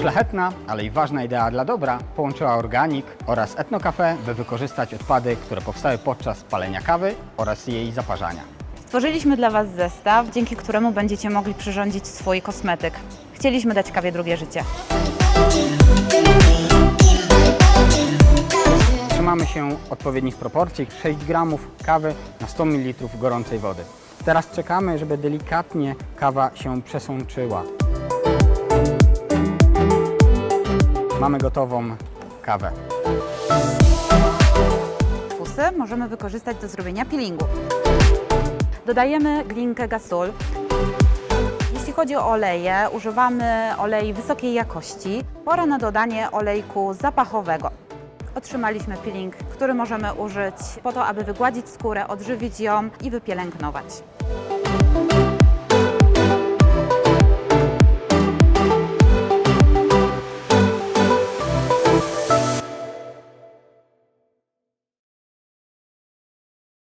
Szlachetna, ale i ważna idea dla dobra połączyła organik oraz etnokafe, by wykorzystać odpady, które powstały podczas palenia kawy oraz jej zaparzania. Stworzyliśmy dla Was zestaw, dzięki któremu będziecie mogli przyrządzić swój kosmetyk. Chcieliśmy dać kawie drugie życie. Się odpowiednich proporcji 6 gramów kawy na 100 ml gorącej wody. Teraz czekamy, żeby delikatnie kawa się przesączyła. Mamy gotową kawę. Fusy możemy wykorzystać do zrobienia peelingu. Dodajemy glinkę gasol. Jeśli chodzi o oleje, używamy olei wysokiej jakości. Pora na dodanie olejku zapachowego. Otrzymaliśmy peeling, który możemy użyć po to, aby wygładzić skórę, odżywić ją i wypielęgnować.